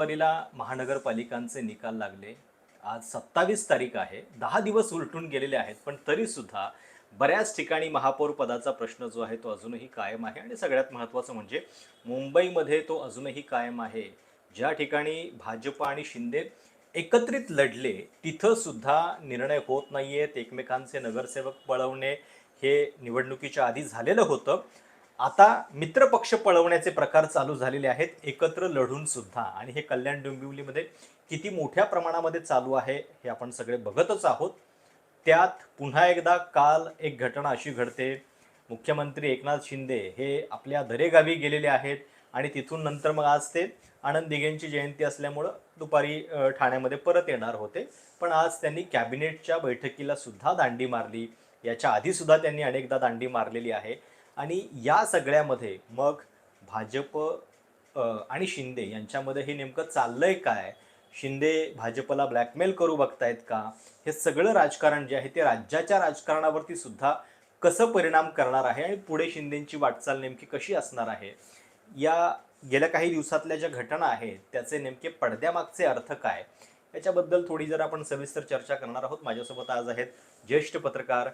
कंपनीला महानगरपालिकांचे निकाल लागले. आज सत्तावीस तारीख आहे. दहा दिवस उलटून गेलेले आहेत पण तरीसुद्धा बऱ्याच ठिकाणी महापौर पदाचा प्रश्न जो आहे तो अजूनही कायम आहे. आणि सगळ्यात महत्त्वाचं म्हणजे मुंबईमध्ये तो अजूनही कायम आहे. ज्या ठिकाणी भाजप आणि शिंदे एकत्रित लढले तिथं सुद्धा निर्णय होत नाही आहेत एकमेकांचे नगरसेवक पळवणे हे निवडणुकीच्या आधी झालेलं होतं. आता मित्रपक्ष पळवण्याचे प्रकार चालू झालेले आहेत. एकत्र लढून सुद्धा. आणि हे कल्याण डोंबिवलीमध्ये किती मोठ्या प्रमाणामध्ये चालू आहे हे आपण सगळे बघतच आहोत. त्यात पुन्हा एकदा काल एक घटना अशी घडते. मुख्यमंत्री एकनाथ शिंदे हे आपल्या दरेगावी गेलेले आहेत आणि तिथून नंतर मग आज ते आनंद दिघेंची जयंती असल्यामुळं दुपारी ठाण्यामध्ये परत येणार होते. पण आज त्यांनी कॅबिनेटच्या बैठकीला सुद्धा दांडी मारली. याच्या आधीसुद्धा त्यांनी अनेकदा दांडी मारलेली आहे. आणि या सगळ्यामध्ये मग भाजप आणि शिंदे यांच्यामध्ये हे नेमकं चाललंय काय? शिंदे भाजपला ब्लॅकमेल करू बघतायत का? हे सगळं राजकारण जे आहे ते राज्याच्या राजकारणावरती सुद्धा कसं परिणाम करणार आहे आणि पुढे शिंदेची वाटचाल नेमकी कशी असणार आहे? या गेल्या काही दिवसातल्या ज्या घटना आहेत त्याचे नेमके पडद्यामागचे अर्थ काय? याच्याबद्दल थोडी जर आपण सविस्तर चर्चा करणार आहोत माझ्यासोबत आज आहेत ज्येष्ठ पत्रकार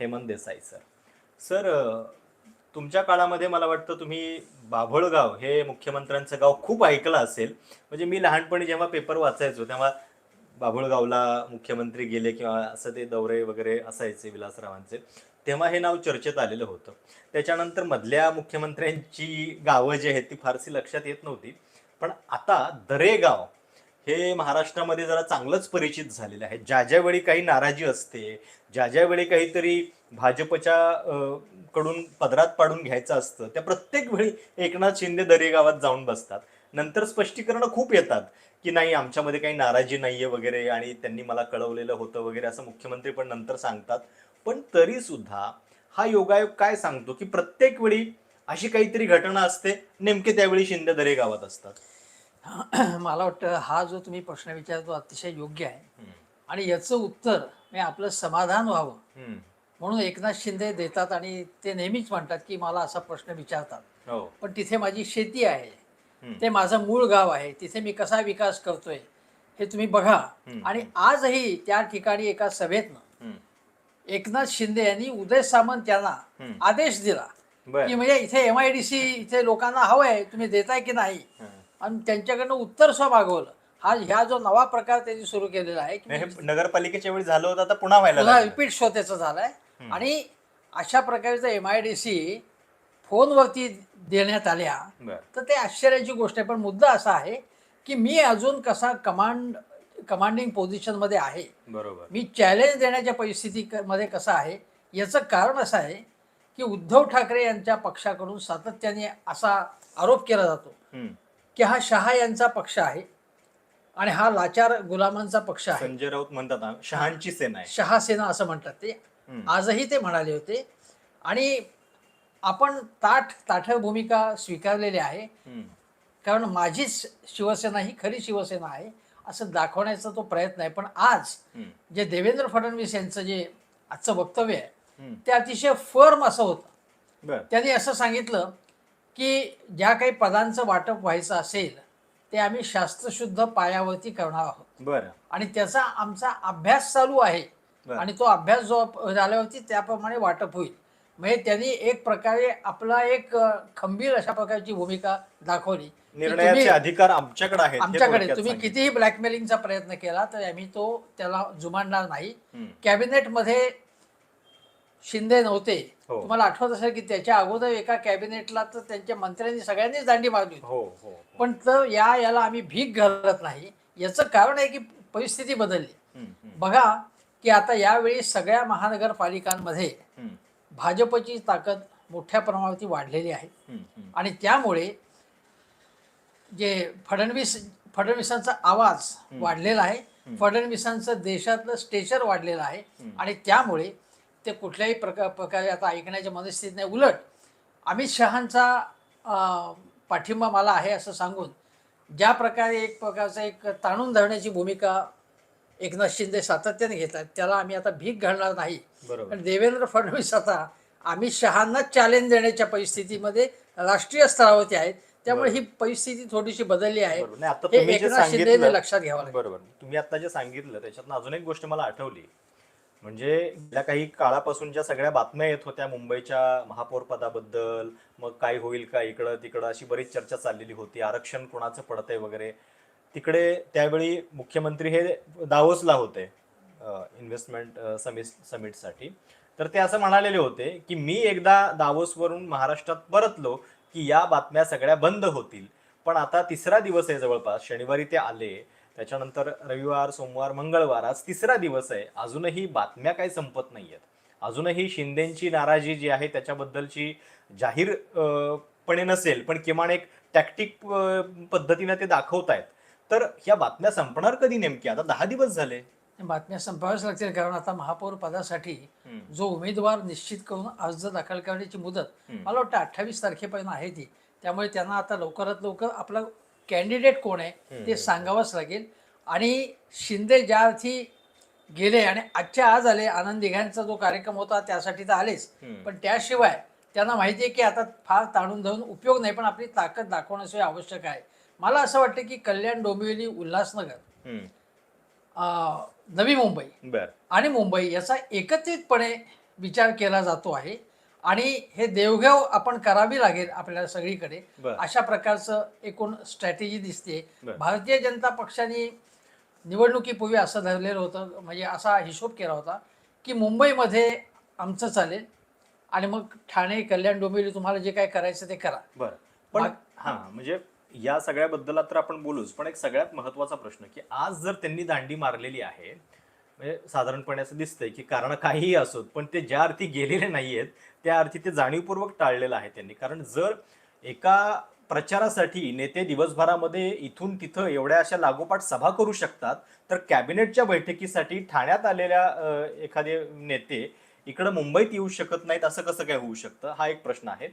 हेमंत देसाई सर. सर तुमच्या काळामध्ये मला वाटतं तुम्ही बाभळगाव हे मुख्यमंत्र्यांचं गाव खूप ऐकलं असेल. म्हणजे मी लहानपणी जेव्हा पेपर वाचायचो तेव्हा बाभळगावला मुख्यमंत्री गेले किंवा असं ते दौरे वगैरे असायचे विलासरावांचे तेव्हा हे नाव चर्चेत आलेलं होतं. त्याच्यानंतर मधल्या मुख्यमंत्र्यांची गावं जी आहेत ती फारशी लक्षात येत नव्हती. पण आता दरेगाव हे महाराष्ट्रामध्ये जरा चांगलंच परिचित झालेलं आहे. ज्या ज्या वेळी काही नाराजी असते ज्या ज्या वेळी काहीतरी भाजपच्या कडून पदरात पाडून घ्यायचं असतं त्या प्रत्येक वेळी एकनाथ शिंदे दरेगावात जाऊन बसतात. नंतर स्पष्टीकरणं खूप येतात की नाही आमच्यामध्ये काही नाराजी नाहीये वगैरे आणि त्यांनी मला कळवलेलं होतं वगैरे असं मुख्यमंत्री पण नंतर सांगतात. पण तरी सुद्धा हा योगायोग काय सांगतो की प्रत्येक वेळी अशी काहीतरी घटना असते नेमके त्यावेळी शिंदे दरेगावात असतात. मला वाटतं हा जो तुम्ही प्रश्न विचारतो अतिशय योग्य आहे आणि याचं उत्तर म्हणजे आपलं समाधान व्हावं. म्हणून एकनाथ शिंदे देतात आणि ते नेहमीच म्हणतात की मला असा प्रश्न विचारतात हो पण तिथे माझी शेती आहे. ते माझं मूळ गाव आहे तिथे मी कसा विकास करतोय हे तुम्ही बघा. आणि आजही त्या ठिकाणी एका सभेतनं. एकनाथ शिंदे यांनी उदय सामंत यांना. आदेश दिला की म्हणजे इथे एम आय डी सी इथे लोकांना हवंय तुम्ही देताय की नाही. आणि त्यांच्याकडनं उत्तर स्व मागवलं हा ह्या जो नवा प्रकार त्यांनी सुरू केलेला आहे की हे नगरपालिकेच्या वेळी झालं होतं आता पुन्हा व्हायला पुन्हा लागलं. रिपीट शो त्याचा झालाय हम्म. आणि अशा प्रकारचं एम आय डी सी फोनवरती देण्यात आल्या बर तर ते आश्चर्याची गोष्ट आहे पण मुद्दा असा आहे की मी अजून कसा कमांड कमांडिंग पोझिशनमध्ये आहे बरोबर मी चॅलेंज देण्याच्या परिस्थितीमध्ये कसं आहे याचं कारण असं आहे की उद्धव ठाकरे यांच्या पक्षाकडून सातत्याने असा आरोप केला जातो हम्म. की हा शहा यांचा पक्ष आहे आणि हा लाचार गुलामांचा पक्ष आहे संजय राऊत म्हणतात शहांची सेना आहे शहा सेना असं म्हणतात ते. आजही ते म्हणाले होते आणि आपण ताठ ताठ भूमिका स्वीकारलेली आहे. कारण माझीच शिवसेना ही खरी शिवसेना आहे असं दाखवण्याचा तो प्रयत्न आहे पण आज. जे देवेंद्र फडणवीस यांचं जे आजचं वक्तव्य आहे. ते अतिशय फर्म असं होतं त्यांनी असं सांगितलं की ज्या काही पदांचं वाटप व्हायचं असेल ते आम्ही शास्त्रशुद्ध पायावरती करणार आहोत. बर. आणि त्याचा आमचा अभ्यास चालू आहे. आणि तो अभ्यास जो झाल्यावरती त्याप्रमाणे वाटप होईल. म्हणजे त्यांनी एक प्रकारे आपला एक खंबीर अशा प्रकारची भूमिका दाखवली. निर्णयाचे अधिकार आमच्याकडे आहेत आमच्याकडे. तुम्ही. कितीही ब्लॅकमेलिंगचा प्रयत्न केला तर आम्ही तो त्याला जुमानणार नाही. कॅबिनेटमध्ये शिंदे नव्हते हो. तुम्हाला आठवत असेल की त्याच्या अगोदर एका कॅबिनेटला तर त्यांच्या मंत्र्यांनी सगळ्यांनीच दांडी मारली होती हो हो. पण तर या याला आम्ही भीक घालत नाही याचं कारण आहे की परिस्थिती बदलली हम्म. हम्म. बघा की आता यावेळी सगळ्या महानगरपालिकांमध्ये हम्म. भाजपची ताकद मोठ्या प्रमाणावरती वाढलेली आहे हम्म. हम्म. आणि त्यामुळे जे फडणवीस फडणवीसांचा आवाज. वाढलेला आहे. फडणवीसांचं देशातलं स्टेचर वाढलेलं आहे. आणि त्यामुळे ते कुठल्याही प्रकार प्रकारे आता ऐकण्याच्या मनस्थितीत नाही. उलट अमित शहांचा पाठिंबा मला आहे असं सांगून ज्या प्रकारे एक प्रकारचा एक ताणून धरण्याची भूमिका एकनाथ शिंदे सातत्याने घेतात त्याला आम्ही आता भीक घालणार नाही. बरोबर. पण देवेंद्र फडणवीस आता अमित शहांना चॅलेंज देण्याच्या परिस्थितीमध्ये राष्ट्रीय स्तरावरती आहेत. त्यामुळे. ही परिस्थिती थोडीशी बदलली आहे. एकनाथ शिंदेने सांगितलं लक्षात घ्यावं बरोबर. तुम्ही आता जे सांगितलं त्याच्यातनं अजून एक गोष्ट मला आठवली. म्हणजे गेल्या काही काळापासून ज्या सगळ्या बातम्या येत होत्या मुंबईच्या महापौर पदाबद्दल मग काय होईल का इकडं तिकडं अशी बरीच चर्चा चाललेली होती. आरक्षण कोणाचं पडतंय वगैरे. तिकडे त्यावेळी मुख्यमंत्री हे दावोसला होते इन्व्हेस्टमेंट समिट समिटसाठी. तर ते असं म्हणालेले होते की मी एकदा दावोसवरून महाराष्ट्रात परतलो की या बातम्या सगळ्या बंद होतील. पण आता तिसरा दिवस आहे जवळपास. शनिवारी ते आले. त्याच्यानंतर रविवार सोमवार मंगळवार आज तिसरा दिवस आहे. अजूनही बातम्या काही संपत नाहीयेत. अजूनही शिंदेची नाराजी जी आहे त्याच्याबद्दलची जाहीर अं, पणे नसेल पण किमान एक टॅक्टिक पद्धतीने ते दाखवतायत. तर या बातम्या संपणार कधी नेमकी? आता दहा दिवस झाले. बातम्या संपाव्याच लागतील कारण आता महापौर पदासाठी जो उमेदवार निश्चित करून अर्ज दाखल करण्याची मुदत. मला वाटतं अठ्ठावीस तारखेपर्यंत आहे ती. त्यामुळे त्यांना आता लवकरात लवकर आपला कॅन्डिडेट कोण आहे. ते सांगावंच लागेल. आणि शिंदे ज्या अर्थी गेले आणि आजच्या आज आले आनंद दिघांचा जो कार्यक्रम होता त्यासाठी तर आलेच. पण त्याशिवाय त्यांना माहिती आहे की आता फार ताणून धरून उपयोग नाही पण आपली ताकद दाखवण्याशिवाय आवश्यक आहे. मला असं वाटतं की कल्याण डोंबिवली उल्हासनगर नवी मुंबई आणि मुंबई याचा एकत्रितपणे विचार केला जातो आहे. आणि हे देवघेव आपण करावी लागेल आपल्याला सगळीकडे. बर. अशा प्रकारचं एकूण स्ट्रॅटेजी दिसते बरं. भारतीय जनता पक्षाने निवडणुकीपूर्वी असं धरलेलं होतं म्हणजे असा हिशोब केला होता की मुंबईमध्ये आमचं चालेल आणि मग ठाणे कल्याण डोंबिवली तुम्हाला जे काय करायचं ते करा. बर. पण बाक- हा. म्हणजे या सगळ्याबद्दल तर आपण बोलूच पण एक सगळ्यात महत्त्वाचा प्रश्न की आज जर त्यांनी दांडी मारलेली आहे म्हणजे साधारणपणे असं दिसतंय की कारण काहीही असोत पण ते ज्या अर्थी गेलेले नाहीयेत त्या अर्थी ते जाणीवपूर्वक टाळलेलं आहे त्यांनी. कारण जर एका प्रचारासाठी नेते दिवसभरामध्ये इथून तिथं एवढ्या अशा लागोपाठ सभा करू शकतात तर कॅबिनेटच्या बैठकीसाठी ठाण्यात आलेल्या एखादे नेते इकडं मुंबईत येऊ शकत नाहीत असं कसं काय होऊ शकतं? हा एक प्रश्न आहे.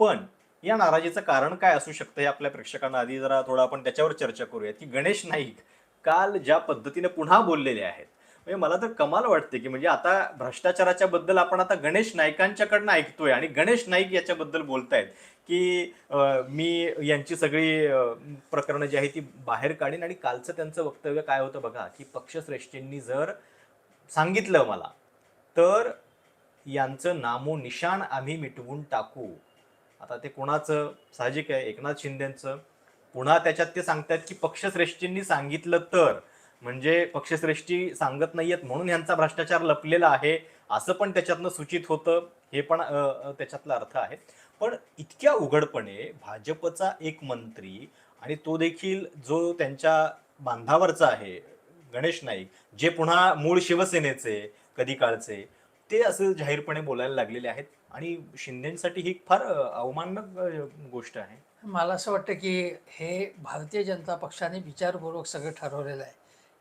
पण या नाराजीचं कारण काय असू शकतं हे आपल्या प्रेक्षकांना आधी जरा थोडं आपण त्याच्यावर चर्चा करूयात की गणेश नाईक काल ज्या पद्धतीने पुन्हा बोललेले आहेत म्हणजे मला तर कमाल वाटते की म्हणजे आता भ्रष्टाचाराच्या बद्दल आपण आता गणेश नाईकांच्याकडनं ऐकतोय आणि गणेश नाईक याच्याबद्दल बोलतायत की मी यांची सगळी प्रकरणं जी आहे ती बाहेर काढीन आणि कालचं त्यांचं वक्तव्य काय होतं बघा की पक्षश्रेष्ठींनी जर सांगितलं मला तर यांचं नामो निशाण आम्ही मिटवून टाकू. आता ते कोणाचं? साहजिक आहे एकनाथ शिंदेचं. पुन्हा त्याच्यात ते सांगतात की पक्षश्रेष्ठींनी सांगितलं तर. म्हणजे पक्षश्रेष्ठी सांगत नाहीयेत म्हणून यांचा भ्रष्टाचार लपलेला आहे असं पण त्याच्यातनं सूचित होतं हे पण त्याच्यातला अर्थ आहे. पण इतक्या उघडपणे भाजपचा एक मंत्री आणि तो देखील जो त्यांच्या बांधावरचा आहे गणेश नाईक जे पुन्हा मूळ शिवसेनेचे कधी काळचे ते असं जाहीरपणे बोलायला लागलेले आहेत. आणि शिंदेसाठी ही फार अवमानक गोष्ट आहे. मला असं वाटतं की हे भारतीय जनता पक्षाने विचारपूर्वक सगळं ठरवलेलं आहे.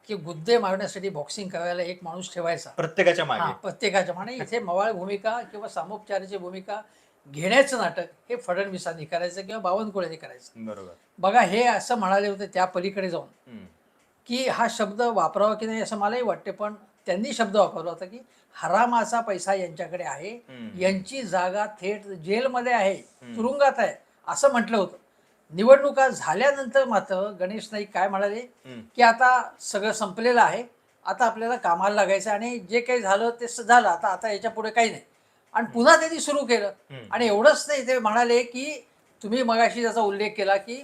की गुद्दे मारण्यासाठी बॉक्सिंग करायला एक माणूस ठेवायचा. प्रत्येकाच्या हा मागे. प्रत्येकाच्या म्हणे इथे मवाळ भूमिका किंवा सामोपचाराची भूमिका घेण्याचं नाटक हे फडणवीसांनी करायचं किंवा बावनकुळेने करायचं. बरोबर. बघा हे असं म्हणाले होते त्या पलीकडे जाऊन. हम्म. की हा शब्द वापरावा की नाही असं मलाही वाटते पण त्यांनी शब्द वापरला होता की हरामाचा पैसा यांच्याकडे आहे. हम्म. यांची जागा थेट जेलमध्ये आहे. तुरुंगात आहे असं म्हटलं होतं. निवडणुका झाल्यानंतर मात्र गणेश नाईक काय म्हणाले. की आता सगळं संपलेलं आहे आता आपल्याला कामाला लागायचं आणि जे काही झालं ते झालं. आता आता याच्यापुढे काही नाही. आणि पुन्हा त्यांनी सुरू केलं. आणि एवढंच नाही ते म्हणाले की तुम्ही मगाशी त्याचा उल्लेख केला की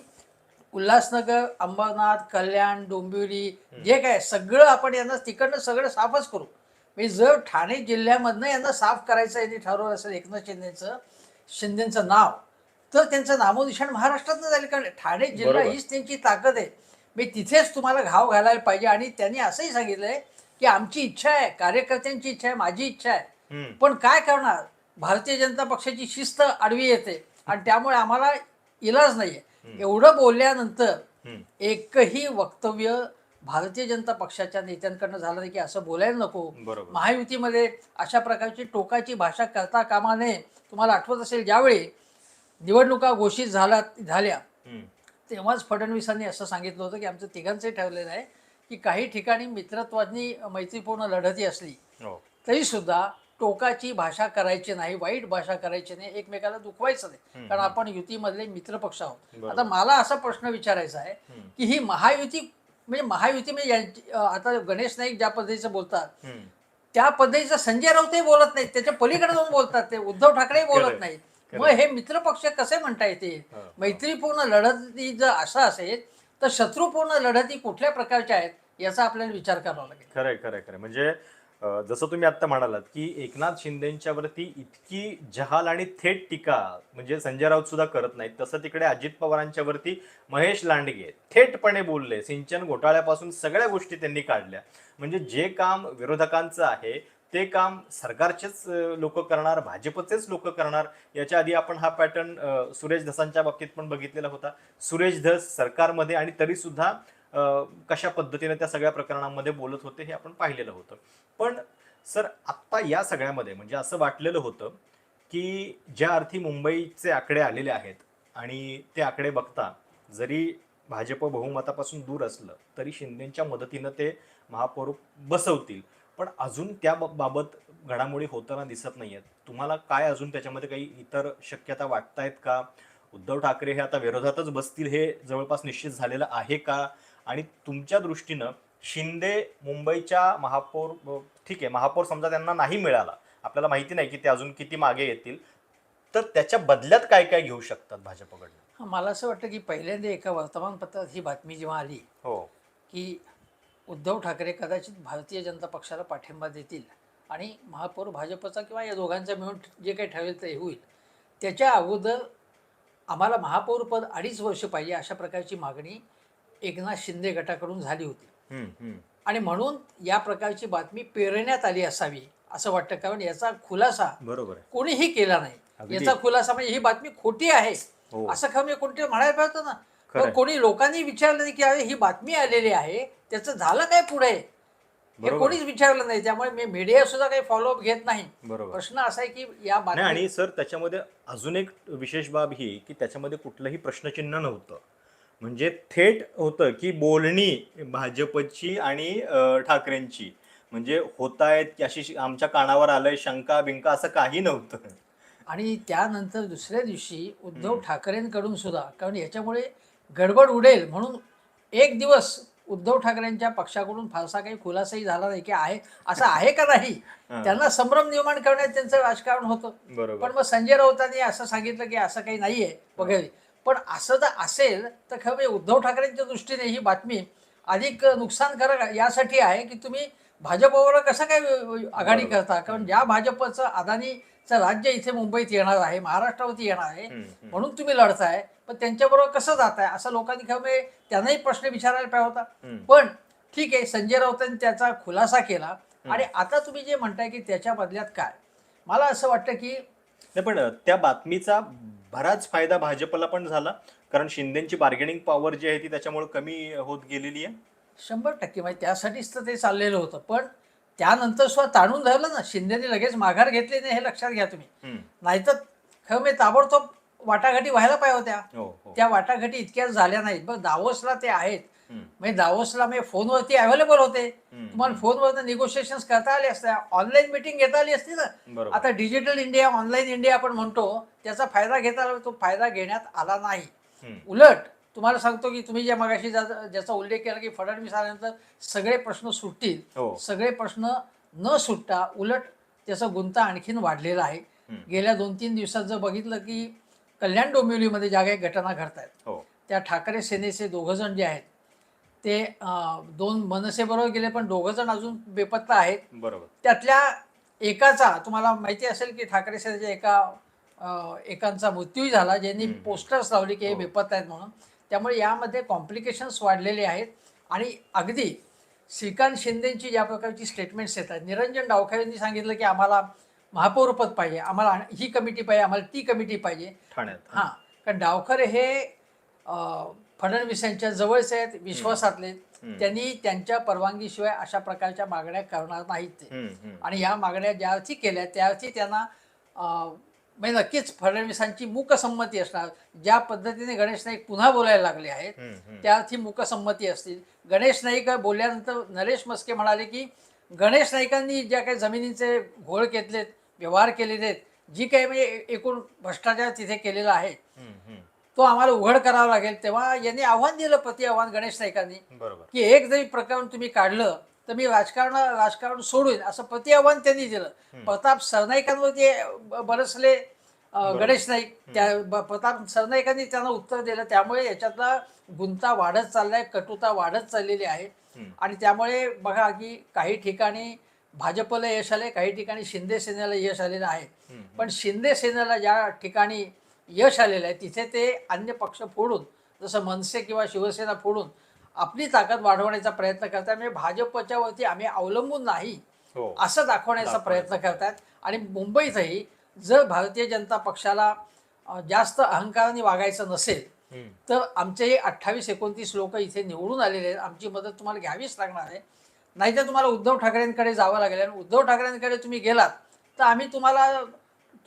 उल्हासनगर अंबरनाथ कल्याण डोंबिवली जे काय सगळं आपण यांना तिकडनं सगळं साफच करू. म्हणजे जर ठाणे जिल्ह्यामधनं यांना साफ करायचं यांनी ठरवलं असेल एकनाथ शिंदेचं शिंदेचं नाव तर त्यांचं नामोनिशाण महाराष्ट्रातनं झाले. कारण ठाणे जिल्हा. हीच त्यांची ताकद आहे. मी तिथेच तुम्हाला घाव घालायला पाहिजे. आणि त्यांनी असंही सांगितलंय की आमची इच्छा आहे कार्यकर्त्यांची इच्छा आहे माझी इच्छा आहे. पण काय करणार? भारतीय जनता पक्षाची शिस्त आडवी येते. आणि त्यामुळे आम्हाला इलाज नाहीये. एवढं बोलल्यानंतर. एकही वक्तव्य भारतीय जनता पक्षाच्या नेत्यांकडनं झालं नाही की असं बोलायला नको. महायुतीमध्ये अशा प्रकारची टोकाची भाषा करता कामा नये. तुम्हाला आठवत असेल ज्यावेळी निवडणुका घोषित झाल्या झाल्या. तेव्हाच फडणवीसांनी असं सांगितलं होतं की आमचं तिघांचंही ठरलेलं आहे की काही ठिकाणी मित्रत्वानी मैत्रीपूर्ण लढती असली हो तरी सुद्धा टोकाची भाषा करायची नाही वाईट भाषा करायची नाही एकमेकाला दुखवायचं नाही. कारण आपण युतीमधले मित्र पक्ष आहोत. आता मला असा प्रश्न विचारायचा आहे. की ही महायुती म्हणजे महायुती म्हणजे आता गणेश नाईक ज्या पद्धतीचं बोलतात. त्या पद्धतीचं संजय राऊतही बोलत नाहीत त्याच्या पलीकडे जाऊन बोलतात ते उद्धव ठाकरेही बोलत. नाहीत. मग हे मित्रपक्ष कसे म्हणता येते. मैत्रीपूर्ण लढती जर असं असेल तर शत्रुपूर्ण लढती कुठल्या प्रकारच्या आहेत याचा आपल्याला विचार करावा लागेल. खरंय खरंय खरंय. म्हणजे जसं तुम्ही आता म्हणालात की एकनाथ शिंदेच्या वरती इतकी जहाल आणि थेट टीका म्हणजे संजय राऊत सुद्धा करत नाहीत. तसं तिकडे अजित पवारांच्या वरती महेश लांडगे थेटपणे बोलले. सिंचन घोटाळ्यापासून सगळ्या गोष्टी त्यांनी काढल्या. म्हणजे जे काम विरोधकांचं आहे ते काम सरकारचेच लोक करणार भाजपचेच लोक करणार. याच्या आधी आपण हा पॅटर्न सुरेश धसांच्या बाबतीत पण बघितलेला होता. सुरेश धस सरकारमध्ये आणि तरी सुद्धा कशा पद्धतीने त्या सगळ्या प्रकरणांमध्ये बोलत होते हे आपण पाहिलेलं होतं. पण सर आत्ता या सगळ्यामध्ये म्हणजे असं वाटलेलं होतं की ज्या अर्थी मुंबईचे आकडे आलेले आहेत आणि ते आकडे बघता जरी भाजप बहुमतापासून दूर असलं तरी शिंदेच्या मदतीनं ते महापौर बसवतील. पण अजून त्या बाबत घडामोडी होताना दिसत नाहीयेत. तुम्हाला काय अजून त्याच्यामध्ये काही इतर शक्यता वाटतायत का? उद्धव ठाकरे हे आता विरोधातच बसतील हे जवळपास निश्चित झालेलं आहे का? आणि तुमच्या दृष्टीनं शिंदे मुंबईच्या महापौर ठीक आहे महापौर समजा त्यांना नाही मिळाला. आपल्याला माहिती नाही की ते अजून किती मागे येतील. तर त्याच्या बदल्यात काय काय घेऊ शकतात भाजपकडनं? मला असं वाटतं की पहिल्यांदा एका वर्तमानपत्रात ही बातमी जेव्हा आली हो. की उद्धव ठाकरे कदाचित भारतीय जनता पक्षाला पाठिंबा देतील आणि महापौर भाजपचा किंवा या दोघांचा मिळून जे काही ठरेल ते होईल. त्याच्या अगोदर आम्हाला महापौर पद अडीच वर्ष पाहिजे अशा प्रकारची मागणी एकनाथ शिंदे गटाकडून झाली होती. आणि म्हणून या प्रकारची बातमी पेरण्यात आली असावी असं वाटतं. कारण याचा खुलासा बरोबर कोणीही केला नाही. याचा खुलासा म्हणजे ही बातमी खोटी आहे. हो. असं खरं कोणते म्हणायला पाहिजे ना पण कोणी लोकांनी विचारलं नाही की अरे ही बातमी आलेली आहे त्याचं झालं काय पुढे? हे. कोणीच विचारलं नाही त्यामुळे मी मीडिया सुद्धा काही फॉलोअप घेत नाही. बरोबर. प्रश्न असा आहे की या बातमी आणि सर त्याच्यामध्ये अजून एक विशेष बाब ही की त्याच्यामध्ये कुठलंही प्रश्नचिन्ह नव्हतं. म्हणजे थेट होतं की बोलणी भाजपची आणि ठाकरेंची. म्हणजे होत आहेत की अशी आमच्या कानावर आलंय शंका बिंका असं काही नव्हतं. आणि त्यानंतर दुसऱ्या दिवशी उद्धव. ठाकरेंकडून सुद्धा कारण याच्यामुळे गडबड उडेल म्हणून एक दिवस उद्धव ठाकरेंच्या पक्षाकडून फारसा काही खुलासाही झाला नाही की आहे असं आहे का नाही? त्यांना संभ्रम निर्माण करण्यात त्यांचं राजकारण होतं. पण मग संजय राऊतांनी असं सांगितलं की असं काही नाहीये वगैरे. पण असं जर असेल तर खरं म्हणजे उद्धव ठाकरेंच्या दृष्टीने ही बातमी अधिक नुकसानकारक यासाठी आहे की तुम्ही भाजपवर कसं काय आघाडी. करता? कारण ज्या भाजपचं अदानीचं राज्य इथे मुंबईत येणार आहे महाराष्ट्रावरती येणार आहे. म्हणून तुम्ही लढताय. पण त्यांच्याबरोबर कसं जाताय? असं लोकांनी खरं म्हणजे त्यांनाही प्रश्न विचारायला पाहिजे होता. पण ठीक आहे संजय राऊतांनी त्याचा खुलासा केला. आणि आता तुम्ही जे म्हणताय की त्याच्या बदल्यात काय? मला असं वाटतं की नाही पण त्या बातमीचा बराच फायदा भाजपला पण झाला. कारण शिंदेची बार्गेनिंग पॉवर जी आहे ती त्याच्यामुळे कमी होत गेलेली आहे. शंभर टक्के. म्हणजे त्यासाठीच तर ते चाललेलं होतं. पण त्यानंतर सुद्धा ताणून धरलं ना. शिंदेने लगेच माघार घेतली नाही हे लक्षात घ्या तुम्ही. नाहीतर खरं म्हणजे ताबडतोब वाटाघाटी व्हायला पाहिजे होत्या. हो हो. त्या वाटाघाटी इतक्याच झाल्या नाहीत. बघ दावोसला ते आहेत. म्हणजे दावोसला म्हणजे फोनवरती अवेलेबल होते. तुम्हाला हम्म. फोनवरती निगोशिएशन करता आले असत्या. ऑनलाईन मिटिंग घेता आली असती ना. आता डिजिटल इंडिया ऑनलाईन इंडिया आपण म्हणतो त्याचा फायदा घेता तो फायदा घेण्यात आला नाही. उलट तुम्हाला सांगतो की तुम्ही ज्या मगाशी ज्या- ज्याचा उल्लेख केला की फडणवीस आल्यानंतर सगळे प्रश्न सुटतील हो सगळे प्रश्न न सुटता उलट त्याचा गुंता आणखीन वाढलेला आहे. गेल्या दोन तीन दिवसात जर बघितलं की कल्याण डोंबिवलीमध्ये ज्या काही घटना घडत आहेत हो त्या ठाकरे सेनेचे दोघं जण जे आहेत ते दोन मनसेबरोबर गेले पण दोघं जण अजून बेपत्ता आहेत बरोबर त्यातल्या एकाचा तुम्हाला माहिती असेल की ठाकरे सेनेच्या एका एकांचा मृत्यूही झाला ज्यांनी. पोस्टर्स लावले की हे हो. बेपत्ता आहेत म्हणून त्यामुळे यामध्ये कॉम्प्लिकेशन्स वाढलेले आहेत. आणि अगदी श्रीकांत शिंदेची ज्या प्रकारची स्टेटमेंट्स येतात निरंजन डावखरे यांनी सांगितलं की आम्हाला महापौरपद पाहिजे आम्हाला ही कमिटी पाहिजे आम्हाला ती कमिटी पाहिजे. ठाण्यात. हां कारण डावखरे हे फडणवीस यांच्या जवळचे आहेत विश्वासातले. त्यांनी त्यांच्या परवानगीशिवाय अशा प्रकारच्या मागण्या करणार नाहीत ते. आणि या मागण्या ज्या अर्थी केल्या त्या अर्थी त्यांना म्हणजे नक्कीच फडणवीसांची मूकसंमती असणार ज्या पद्धतीने गणेश नाईक पुन्हा बोलायला लागले आहेत हम्म, हम्म. त्या अर्थी मूकसंमती असतील गणेश नाईक बोलल्यानंतर नरेश मस्के म्हणाले की गणेश नाईकांनी ज्या काही जमिनीचे घोळ घेतलेत व्यवहार केलेले आहेत जी काही म्हणजे एकूण भ्रष्टाचार तिथे केलेला आहे. तो आम्हाला उघड करावा लागेल तेव्हा यांनी आव्हान दिलं प्रति आव्हान गणेश नाईकांनी की एक जरी प्रकरण तुम्ही काढलं तर मी राजकारण राजकारण सोडून असं प्रति आव्हान त्यांनी दिलं. प्रताप सरनाईकांवरती बरसले. गणेश नाईक. त्या प्रताप सरनाईकांनी त्यांना उत्तर दिलं. त्यामुळे याच्यातला गुंता वाढत चाललाय कटुता वाढत चाललेली आहे. आणि त्यामुळे बघा की काही ठिकाणी भाजपला यश आले काही ठिकाणी शिंदे सेनेला यश आलेलं आहे. पण शिंदे सेनेला ज्या ठिकाणी यश आलेलं आहे तिथे ते अन्य पक्ष फोडून जसं मनसे किंवा शिवसेना फोडून आपली ताकद वाढवण्याचा प्रयत्न करतात म्हणजे भाजपच्या वरती आम्ही अवलंबून नाही हो. असं दाखवण्याचा प्रयत्न करतात आणि मुंबईतही जर भारतीय जनता पक्षाला जास्त अहंकाराने वागायचं नसेल. तर आमचे हे अठ्ठावीस एकोणतीस लोक इथे निवडून आलेले आहेत. आमची मदत तुम्हाला घ्यावीच लागणार आहे. नाहीतर तुम्हाला उद्धव ठाकरेंकडे जावं लागेल. आणि उद्धव ठाकरेंकडे तुम्ही गेलात तर आम्ही तुम्हाला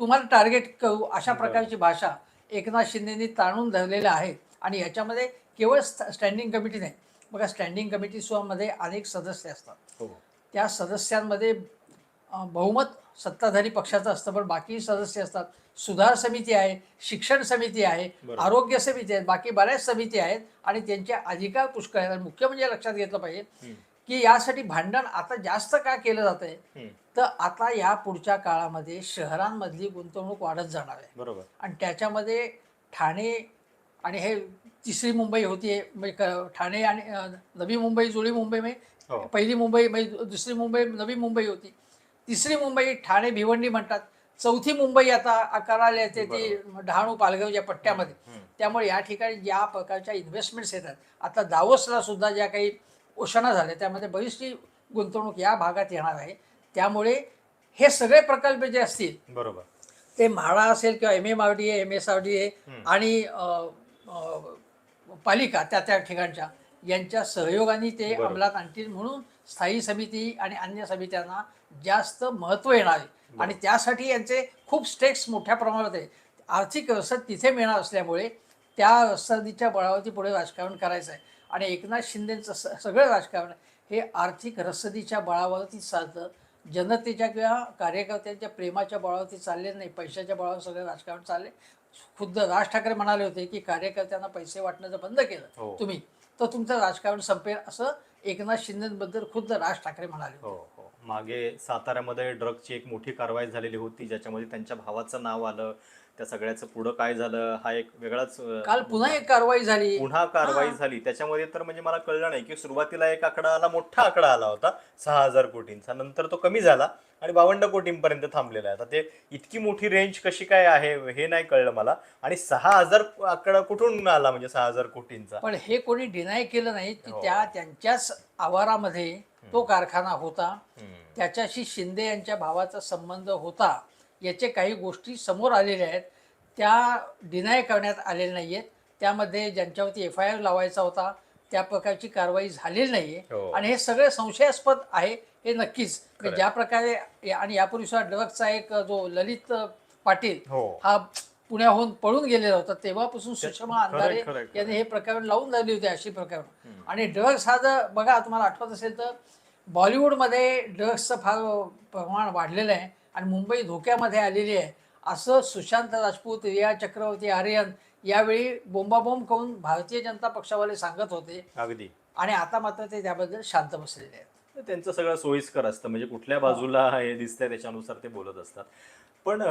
तुम्हाला टार्गेट करू अशा. प्रकारची भाषा एकनाथ शिंदेनी ताणून धरलेल्या आहेत. आणि याच्यामध्ये केवळ स्टँडिंग कमिटी नाही बघा स्टँडिंग कमिटी मध्ये अनेक सदस्य असतात. हो. त्या सदस्यांमध्ये बहुमत सत्ताधारी पक्षाचं असतं पण बाकी सदस्य असतात. सुधार समिती आहे शिक्षण समिती आहे. आरोग्य समिती आहे बाकी बऱ्याच समिती आहेत आणि त्यांचे अधिकार पुष्कळ आहेत. आणि मुख्य म्हणजे लक्षात घेतलं पाहिजे. की यासाठी भांडण आता जास्त का केलं जात आहे. तर आता या पुढच्या काळामध्ये शहरांमधली गुंतवणूक वाढत जाणार आहे. बरोबर. आणि त्याच्यामध्ये ठाणे आणि हे तिसरी मुंबई होती म्हणजे ठाणे आणि नवी मुंबई जुळी मुंबई म्हणजे हो. पहिली मुंबई म्हणजे दुसरी मुंबई नवी मुंबई होती. तिसरी मुंबई ठाणे भिवंडी म्हणतात. चौथी मुंबई आता आकाराला येते ती डहाणू पालघर या पट्ट्यामध्ये. त्यामुळे या ठिकाणी ज्या प्रकारच्या इन्व्हेस्टमेंट्स येतात. आता दावोसला सुद्धा ज्या काही घोषणा झाल्या त्यामध्ये बरीचशी गुंतवणूक या भागात येणार आहे. त्यामुळे हे सगळे प्रकल्प जे असतील बरोबर. ते म्हाडा असेल किंवा M M R D M S R D A. आणि पालिका त्या त्या ठिकाणच्या यांच्या सहयोगाने ते बरोबर. अंमलात आणतील म्हणून स्थायी समिती आणि अन्य समित्यांना जास्त महत्त्व येणार आहे. आणि त्यासाठी यांचे खूप स्टेक्स मोठ्या प्रमाणात आहे आर्थिक रसद तिथे मिळणार असल्यामुळे त्या रसदीच्या बळावरती पुढे राजकारण करायचं आहे. आणि एकनाथ शिंदेचं स सगळं राजकारण हे आर्थिक रसदीच्या बळावरती चालतं. जनतेच्या किंवा कार्यकर्त्यांच्या प्रेमाच्या बळावरती चालले नाही. पैशाच्या बळावर सगळं राजकारण चालले खुद्द राज ठाकरे म्हणाले होते की कार्यकर्त्यांना पैसे वाटणं जर बंद हो. केलं तुम्ही तर तुमचं राजकारण संपेल असं एकनाथ शिंदेबद्दल खुद्द राज ठाकरे म्हणाले. हो हो मागे साताऱ्यामध्ये ड्रगची एक मोठी कारवाई झालेली होती ज्याच्यामध्ये त्यांच्या भावाचं नाव आलं त्या सगळ्याचं पुढं काय झालं हा एक वेगळाच काल पुन्हा एक कारवाई झाली. पुन्हा कारवाई हा. झाली. त्याच्यामध्ये तर म्हणजे मला कळलं नाही की सुरुवातीला एक आकडा आला मोठा आकडा आला होता सहा हजार कोटींचा. नंतर तो कमी झाला आणि बावन्न कोटींपर्यंत थांबलेला आहे. आता ते इतकी मोठी रेंज कशी काय आहे हे नाही कळलं मला. आणि सहा हजार आकडा कुठून आला म्हणजे सहा हजार कोटींचा? पण हे कोणी डिनाय केलं नाही की हो. त्या त्यांच्याच आवारामध्ये तो कारखाना होता. त्याच्याशी शिंदे यांच्या भावाचा संबंध होता. याचे काही गोष्टी समोर आलेल्या आहेत. त्या डिनाय करण्यात आलेल्या नाही आहेत त्यामध्ये ज्यांच्यावरती एफ आय आर लावायचा होता त्या प्रकारची कारवाई झालेली नाही हो. आहे आणि हे सगळे संशयास्पद आहे हे नक्कीच. ज्या प्रकारे आणि यापूर्वी सुद्धा ड्रग्सचा एक जो ललित पाटील हो. हा पुण्याहून पळून गेलेला होता तेव्हापासून सुषमा अंधारे. यांनी हे प्रकरण लावून धरली होती अशी प्रकरण. आणि ड्रग्स हा जर बघा तुम्हाला आठवत असेल तर बॉलिवूडमध्ये ड्रग्सचं फार प्रमाण वाढलेलं आहे. आणि मुंबई धोक्यामध्ये आलेली आहे. असं सुशांत राजपूत रिया चक्रवर्ती आर्यन यावेळी बोंबाबोंब करून भारतीय जनता पक्षावाले सांगत होते. अगदी. आणि आता मात्र ते त्याबद्दल शांत बसलेले आहेत. त्यांचं सगळं सोयीस्कर असतं. म्हणजे कुठल्या बाजूला हे. दिसतंय त्याच्यानुसार ते बोलत असतात. पण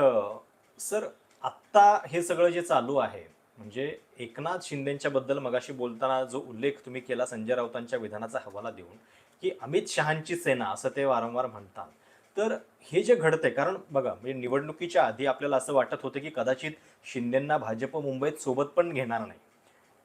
सर आत्ता हे सगळं जे चालू आहे म्हणजे एकनाथ शिंदेच्या बद्दल मगाशी बोलताना जो उल्लेख तुम्ही केला संजय राऊतांच्या विधानाचा हवाला देऊन की अमित शहांची सेना असं ते वारंवार म्हणतात. तर हे जे घडतंय कारण बघा म्हणजे निवडणुकीच्या आधी आपल्याला असं वाटत होतं की कदाचित शिंदेंना भाजप मुंबईत सोबत पण घेणार नाही.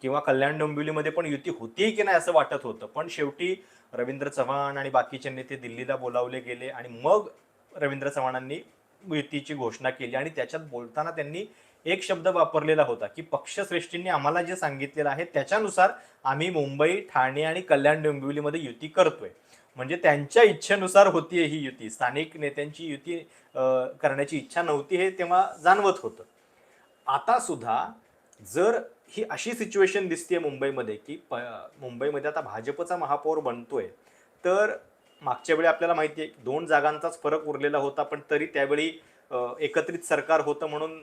किंवा कल्याण डोंबिवलीमध्ये पण युती होती की नाही असं वाटत होतं. पण शेवटी रवींद्र चव्हाण आणि बाकीचे नेते दिल्लीला बोलावले गेले आणि मग रवींद्र चव्हाणांनी युतीची घोषणा केली आणि त्याच्यात बोलताना त्यांनी एक शब्द वापरलेला होता की पक्षश्रेष्ठींनी आम्हाला जे सांगितलेलं आहे त्याच्यानुसार आम्ही मुंबई ठाणे आणि कल्याण डोंबिवलीमध्ये युती करतोय. म्हणजे त्यांच्या इच्छेनुसार होतीये ही युती. स्थानिक नेत्यांची युती करण्याची इच्छा नव्हती हे तेव्हा जाणवत होतं. आता सुद्धा जर ही अशी सिच्युएशन दिसते मुंबईमध्ये की प मुंबईमध्ये आता भाजपचा महापौर बनतोय तर मागच्या वेळी आपल्याला माहिती आहे दोन जागांचाच फरक उरलेला होता पण तरी त्यावेळी एकत्रित सरकार होतं म्हणून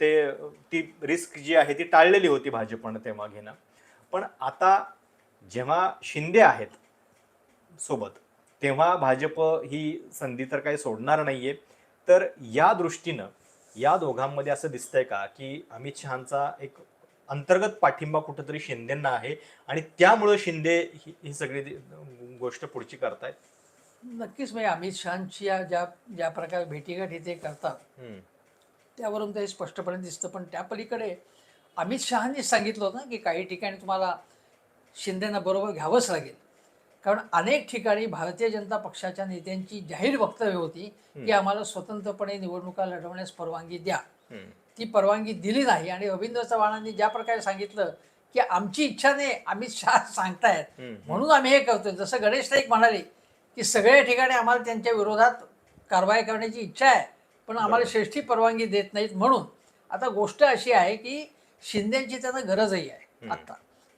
ते ती रिस्क जी आहे ती टाळलेली होती भाजपनं तेव्हा घेणं. पण आता जेव्हा शिंदे आहेत सोबत. तेव्हा भाजप ही संधी तर काही सोडणार नाहीये. तर या दृष्टीनं या दोघांमध्ये असं दिसतंय का की अमित शहाचा एक अंतर्गत पाठिंबा कुठंतरी शिंदेना आहे आणि त्यामुळं शिंदे ही ही सगळी ती- गोष्ट पुढची करतायत? नक्कीच म्हणजे अमित शहाची ज्या ज्या प्रकारे भेटीगाठ इथे करतात त्यावरून ते स्पष्टपणे दिसतं. पण त्या पलीकडे अमित शहानी सांगितलं होतं की काही ठिकाणी तुम्हाला शिंदेना बरोबर घ्यावंच लागेल. कारण अनेक ठिकाणी भारतीय जनता पक्षाच्या नेत्यांची जाहीर वक्तव्य होती की. आम्हाला स्वतंत्रपणे निवडणुका लढवण्यास परवानगी द्या ती परवानगी दिली नाही आणि रवींद्र चव्हाणांनी ज्या प्रकारे सांगितलं की आमची इच्छा नाही अमित शहा सांगतायत म्हणून आम्ही हे करतोय जसं गणेश नाईक म्हणाले की सगळ्या ठिकाणी आम्हाला त्यांच्या विरोधात कारवाई करण्याची इच्छा आहे पण आम्हाला. श्रेष्ठी परवानगी देत नाहीत म्हणून आता गोष्ट अशी आहे की शिंदेची त्यांना गरजही आहे हम्म. आता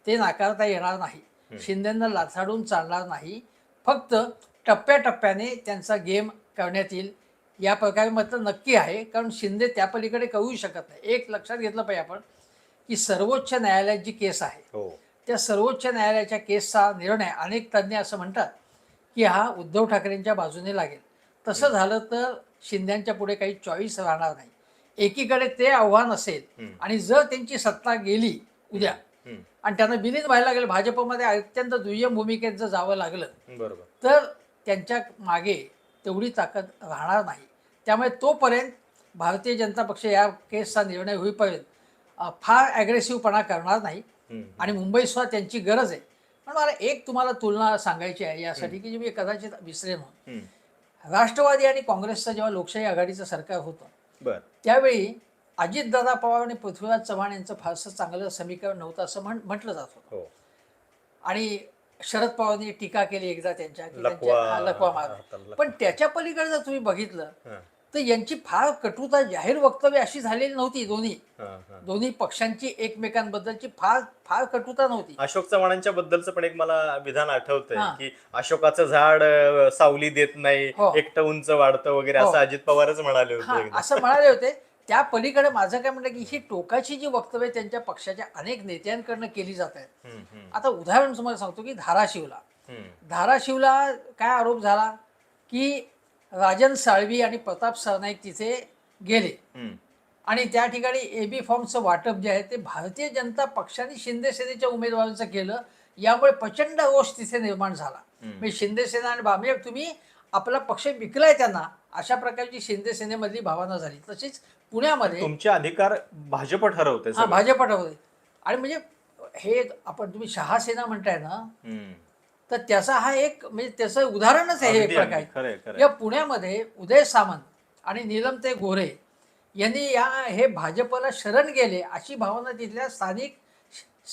ते नाकारता येणार नाही. शिंदेंना लाथाडून चालणार नाही. फक्त टप्प्याटप्प्याने त्यांचा गेम करण्यात येईल. या प्रकारे मात्र नक्की आहे. कारण शिंदे त्या पलीकडे करू शकत नाही. एक लक्षात घेतलं पाहिजे आपण की सर्वोच्च न्यायालयात जी केस आहे हो. त्या सर्वोच्च न्यायालयाच्या केसचा निर्णय अनेक तज्ज्ञ असं म्हणतात की हा उद्धव ठाकरेंच्या बाजूने लागेल. तसं झालं तर शिंद्यांच्या पुढे काही चॉईस राहणार नाही. एकीकडे ते आव्हान असेल आणि जर त्यांची सत्ता गेली उद्या आणि त्यांना विलीन व्हायला लागेल भाजपमध्ये अत्यंत दुय्यम भूमिकेत जर जावं लागलं. बरोबर. तर त्यांच्या मागे तेवढी ताकद राहणार नाही. त्यामुळे तोपर्यंत भारतीय जनता पक्ष या केसचा निर्णय होईपर्यंत फार ॲग्रेसिव्हपणा करणार नाही. आणि मुंबई सुद्धा त्यांची गरज आहे. पण मला एक तुम्हाला तुलना सांगायची आहे यासाठी की मी कदाचित विसरेन म्हणून. राष्ट्रवादी आणि काँग्रेसचं जेव्हा लोकशाही आघाडीचं सरकार होतं त्यावेळी अजितदादा पवार आणि पृथ्वीराज चव्हाण यांचं फारसं चांगलं समीकरण नव्हतं असं म्हण म्हटलं जात होतं हो आणि शरद पवारांनी टीका केली एकदा त्यांच्या लकवा मार पण त्याच्या पलीकडे जर तुम्ही बघितलं तर यांची फार कटुता जाहीर वक्तव्य अशी झालेली नव्हती दोन्ही. दोन्ही पक्षांची एकमेकांबद्दलची फार फार कटुता नव्हती अशोक चव्हाणांच्या बद्दलचं पण एक मला विधान आठवतंय. की अशोकाचं झाड सावली देत नाही हो. एकटं उंच वाढतं वगैरे हो. असं अजित पवारच म्हणाले होते. असं म्हणाले होते त्या पलीकडे माझं काय म्हणलं की ही टोकाची जी वक्तव्य त्यांच्या पक्षाच्या अनेक नेत्यांकडनं केली जात आहेत. आता उदाहरण तुम्हाला सांगतो की धाराशिवला. धाराशिवला काय आरोप झाला की राजन साळवी आणि प्रताप सरनाईक तिथे गेले. आणि त्या ठिकाणी ए बी फॉर्मचं वाटप जे आहे ते भारतीय जनता पक्षाने शिंदे सेनेच्या उमेदवारांचं केलं. यामुळे प्रचंड रोष तिथे निर्माण झाला. म्हणजे शिंदे सेना आणि बामे तुम्ही आपला पक्ष विकलाय त्यांना अशा प्रकारची शिंदे सेनेमधली भावना झाली. तशीच पुण्यामध्ये तुमचे अधिकार भाजप ठरवते हा. भाजप होते आणि म्हणजे हे आपण तुम्ही शहासेना म्हणताय ना. तर त्याचा हा एक म्हणजे त्याचं उदाहरणच आहे एक. प्रकार. या पुण्यामध्ये उदय सामंत आणि नीलमते गोरे यांनी या हे भाजपला शरण गेले अशी भावना तिथल्या स्थानिक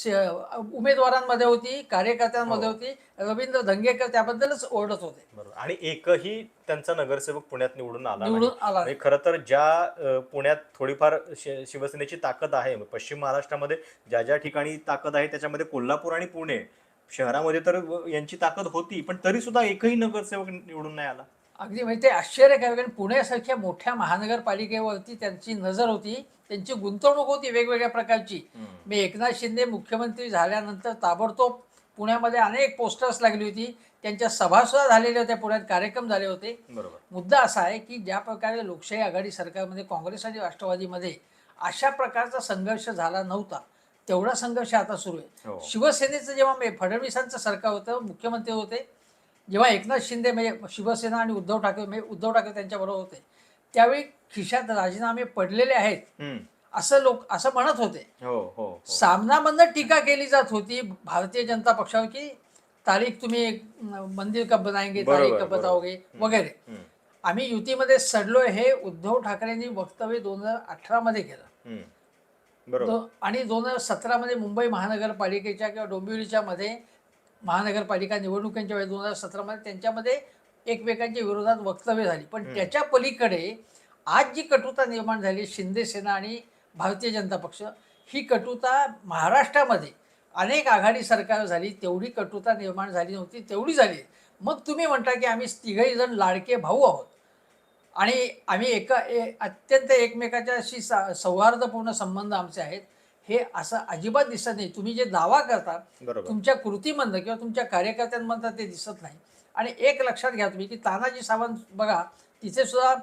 उमेदवारांमध्ये होती कार्यकर्त्यांमध्ये हो. होती रवींद्र धंगेकर त्याबद्दलच ओरडत होते बरोबर आणि एकही त्यांचा नगरसेवक पुण्यात निवडून आला. निवडून आला नाही. म्हणजे खरं तर ज्या अ, पुण्यात थोडीफार शि- शिवसेनेची ताकद आहे पश्चिम महाराष्ट्रामध्ये ज्या ज्या ठिकाणी ताकद आहे त्याच्यामध्ये कोल्हापूर आणि पुणे शहरामध्ये तर व- यांची ताकद होती पण तरी सुद्धा एकही नगरसेवक निवडून नाही आला अगदी म्हणजे ते आश्चर्यकारक कारण पुण्यासारख्या मोठ्या महानगरपालिकेवरती त्यांची नजर होती त्यांची गुंतवणूक होती वेगवेगळ्या प्रकारची. मी एकनाथ शिंदे मुख्यमंत्री झाल्यानंतर ताबडतोब पुण्यामध्ये अनेक पोस्टर्स लागली होती. त्यांच्या सभासुद्धा झालेल्या होत्या. पुण्यात कार्यक्रम झाले होते. मुद्दा असा आहे की ज्या प्रकारे लोकशाही आघाडी सरकारमध्ये काँग्रेस आणि राष्ट्रवादीमध्ये अशा प्रकारचा संघर्ष झाला नव्हता तेवढा संघर्ष आता सुरू आहे. हो. शिवसेनेचं जेव्हा मे- फडणवीसांचं सरकार होतं मुख्यमंत्री होते जेव्हा एकनाथ शिंदे म्हणजे शिवसेना आणि उद्धव ठाकरे म्हणजे उद्धव ठाकरे त्यांच्याबरोबर होते त्यावेळी खिशात राजीनामे पडलेले आहेत. असं लोक असं म्हणत होते हो हो हो. सामनामधनं टीका केली जात होती भारतीय जनता पक्षावर की तारीख तुम्ही मंदिर कब बनाएंगे बरोबर, तारीख कब. बताओगे वगैरे. आम्ही युतीमध्ये सडलोय हे उद्धव ठाकरेंनी वक्तव्य दोन हजार अठरामध्ये केलं हम्म. बरोबर दो- आणि दोन हजार सतरामध्ये मुंबई महानगरपालिकेच्या किंवा डोंबिवलीच्या मध्ये महानगरपालिका निवडणुकांच्या वेळेस दोन हजार सतरामध्ये त्यांच्यामध्ये एकमेकांच्या विरोधात वक्तव्य झाली पण. त्याच्या पलीकडे आज जी कटुता निर्माण झाली शिंदे सेना आणि भारतीय जनता पक्ष ही कटुता महाराष्ट्रामध्ये अनेक आघाडी सरकार झाली तेवढी कटुता निर्माण झाली नव्हती तेवढी झाली. मग तुम्ही म्हणता की आम्ही तिघही जण लाडके भाऊ आहोत. आणि आम्ही एका ए- अत्यंत एकमेकाच्याशी सा- सौहार्दपूर्ण संबंध आमचे आहेत. हे असं अजिबात दिसत नाही. तुम्ही जे दावा करता तुमच्या कृतीमधनं किंवा तुमच्या कार्यकर्त्यांमधनं ते दिसत नाही. आणि एक लक्षात घ्या तुम्ही की तानाजी सावंत बघा तिथे सुद्धा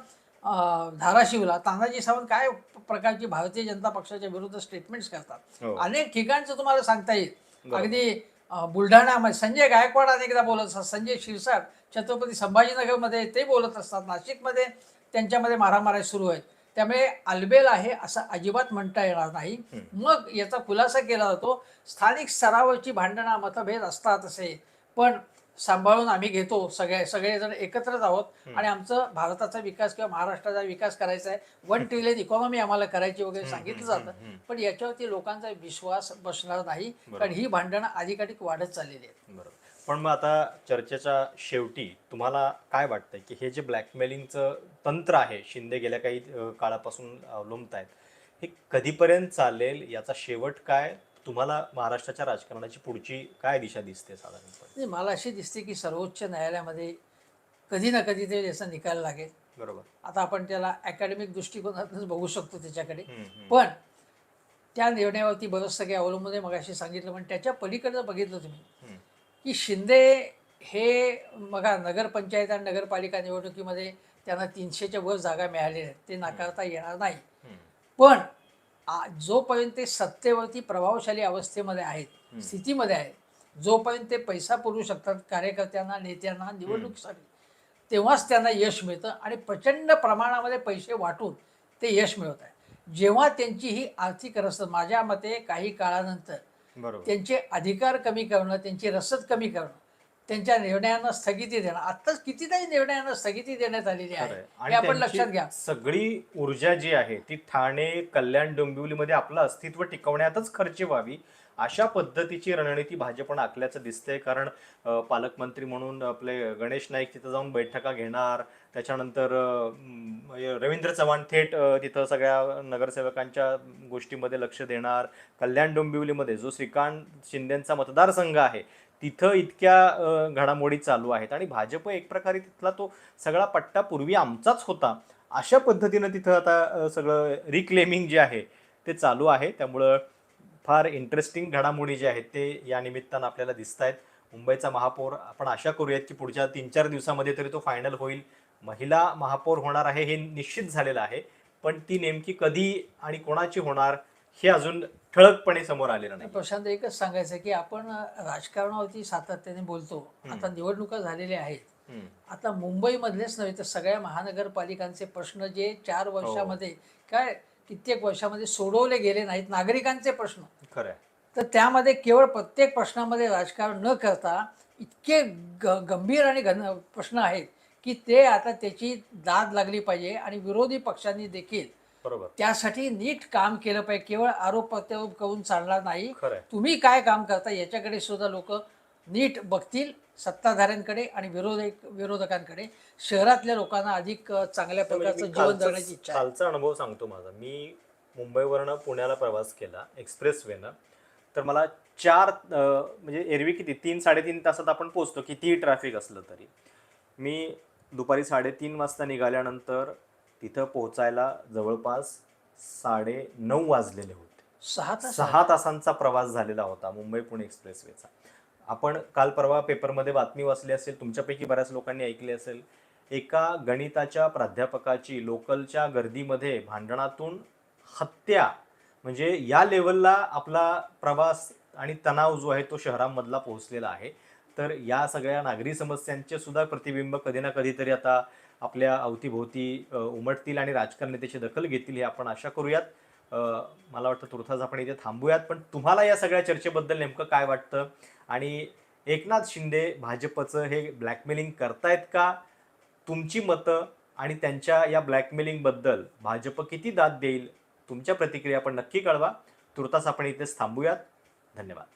धाराशिवला तानाजी सावंत काय प्रकारची भारतीय जनता पक्षाच्या विरुद्ध स्टेटमेंट्स करतात? हो. अनेक ठिकाणचं तुम्हाला सांगता येईल. अगदी अं, बुलढाण्यामध्ये संजय गायकवाड अनेकदा बोलत असतात. संजय शिरसाट छत्रपती संभाजीनगरमध्ये ते बोलत असतात. नाशिकमध्ये त्यांच्यामध्ये मारामाऱ्या सुरू आहेत. त्यामुळे अलबेल आहे असं अजिबात म्हणता येणार नाही. मग याचा खुलासा केला जातो. स्थानिक स्तरावरची भांडणं मतभेद असतात असे. पण सांभाळून आम्ही घेतो. सगळे सगळेजण एकत्रच आहोत. आणि आमचं भारताचा विकास किंवा महाराष्ट्राचा विकास करायचा आहे. वन ट्रिलियन इकॉनॉमी आम्हाला करायची वगैरे सांगितलं जातं. पण याच्यावरती लोकांचा विश्वास बसणार नाही. कारण ही भांडणं अधिकाधिक वाढत चाललेली आहेत. बरोबर. पण मग आता चर्चेच्या शेवटी तुम्हाला काय वाटतंय की हे जे ब्लॅकमेलिंगचं तंत्र आहे शिंदे गेल्या काही काळापासून अवलंबत आहेत हे कधीपर्यंत चालेल? याचा शेवट काय? तुम्हाला महाराष्ट्राच्या राजकारणाची पुढची काय दिशा दिसते साधारणपणे मला अशी दिसते की सर्वोच्च न्यायालयामध्ये कधी ना कधी ते याचा निकाल लागेल बरोबर आता आपण त्याला अकॅडमिक दृष्टिकोनातूनच बघू शकतो त्याच्याकडे. पण त्या निर्णयावरती बरंच सगळे अवलंबून आहे मगाशी सांगितलं पण त्याच्या पलीकडचं बघितलं तुम्ही. की शिंदे हे बघा नगरपंचायत आणि नगरपालिका निवडणुकीमध्ये त्यांना तीनशेच्या वर जागा मिळालेल्या आहेत ते नाकारता येणार नाही. पण जोपर्यंत ते सत्तेवरती प्रभावशाली अवस्थेमध्ये आहेत स्थितीमध्ये आहेत जोपर्यंत ते पैसा पुरवू शकतात कार्यकर्त्यांना नेत्यांना निवडणुकीसाठी तेव्हाच त्यांना यश मिळतं आणि प्रचंड प्रमाणामध्ये पैसे वाटून ते यश मिळत आहे जेव्हा त्यांची ही आर्थिक रसद माझ्या मते काही काळानंतर त्यांचे अधिकार कमी करणं त्यांची रसद कमी करणं त्यांच्या निर्णयांना स्थगिती देणं. आत्ताच कितीतरी निर्णयांना स्थगिती देण्यात आलेली आहे. हे आणि आपण लक्षात घ्या. सगळी ऊर्जा जी आहे ती ठाणे कल्याण डोंबिवलीमध्ये आपलं अस्तित्व टिकवण्यातच खर्च व्हावी अशा पद्धतीची रणनीती भाजपनं आखल्याचं दिसतंय. कारण पालकमंत्री म्हणून आपले गणेश नाईक तिथं जाऊन बैठका घेणार त्याच्यानंतर रवींद्र चव्हाण थेट तिथं सगळ्या नगरसेवकांच्या गोष्टीमध्ये लक्ष देणार. कल्याण डोंबिवलीमध्ये जो श्रीकांत शिंदेचा मतदारसंघ आहे तिथं इतक्या घडामोडी चालू आहेत. आणि भाजप एक प्रकारे तिथला तो सगळा पट्टा पूर्वी आमचाच होता. अशा पद्धतीनं तिथं आता सगळं रिक्लेमिंग जे आहे ते चालू आहे. त्यामुळं फार इंटरेस्टिंग घडामोडी जे आहेत ते या निमित्तानं आपल्याला दिसत आहेत मुंबईचा महापौर आपण आशा करूयात की पुढच्या तीन चार दिवसामध्ये तरी तो फायनल होईल. महिला महापौर होणार आहे हे निश्चित झालेलं आहे. पण ती नेमकी कधी आणि कोणाची होणार हे अजून ठळकपणे समोर आलेलं नाही प्रशांत एकच सांगायचं की आपण राजकारणावरती सातत्याने बोलतो. आता निवडणुका झालेल्या आहेत. आता मुंबईमधलेच नव्हे तर सगळ्या महानगरपालिकांचे प्रश्न जे चार वर्षामध्ये काय कित्येक वर्षामध्ये सोडवले गेले नाहीत नागरिकांचे प्रश्न. खरं तर त्यामध्ये केवळ प्रत्येक प्रश्नामध्ये राजकारण न करता इतके ग गंभीर आणि घन प्रश्न आहेत की ते आता त्याची दाद लागली पाहिजे आणि विरोधी पक्षांनी देखील बरोबर. त्यासाठी नीट काम केलं पाहिजे. केवळ आरोप प्रत्यारोप करून चालणार नाही. तुम्ही काय काम करता याच्याकडे सुद्धा लोक नीट बघतील सत्ताधाऱ्यांकडे आणि विरोधक विरोधकांकडे. शहरातल्या लोकांना अधिक अ, चांगल्या म्हणजे प्रकारचं जीवन जगण्याची इच्छा आहे. कालचा अनुभव सांगतो माझा. मी मुंबईवरनं पुण्याला प्रवास केला एक्सप्रेस वेनं तर मला चार अं, म्हणजे एरवी किती? तीन साडेतीन तासात आपण पोचतो कितीही ट्रॅफिक असलं तरी. मी दुपारी साडेतीन वाजता निघाल्यानंतर तिथं पोहोचायला जवळपास साडे नऊ वाजलेले होते. सहा सहा तासांचा प्रवास झालेला होता मुंबई पुणे एक्सप्रेसवेचा. आपण काल परवा पेपरमध्ये बातमी वाचली असेल तुमच्यापैकी बऱ्याच लोकांनी ऐकली असेल एका गणिताच्या प्राध्यापकाची लोकलच्या गर्दीमध्ये भांडणातून हत्या म्हणजे या लेवलला आपला प्रवास आणि तणाव जो आहे तो शहरांमधला पोहोचलेला आहे. तर या सगळ्या नागरी समस्यांचे सुद्धा प्रतिबिंब कधी ना कधीतरी आता आपल्या अवतीभोवती उमटतील आणि राजकारण त्याची दखल घेतील हे आपण आशा करूयात. मला वाटतं तुर्थास आपण इथे थांबूयात पण तुम्हाला या सगळ्या चर्चेबद्दल नेमकं काय वाटतं? आणि एकनाथ शिंदे भाजपचं हे ब्लॅकमेलिंग करतायत का? तुमची मतं आणि त्यांच्या या ब्लॅकमेलिंगबद्दल भाजप किती दाद देईल? तुमच्या प्रतिक्रिया आपण नक्की कळवा. तुर्तास आपण इथेच थांबूयात. धन्यवाद.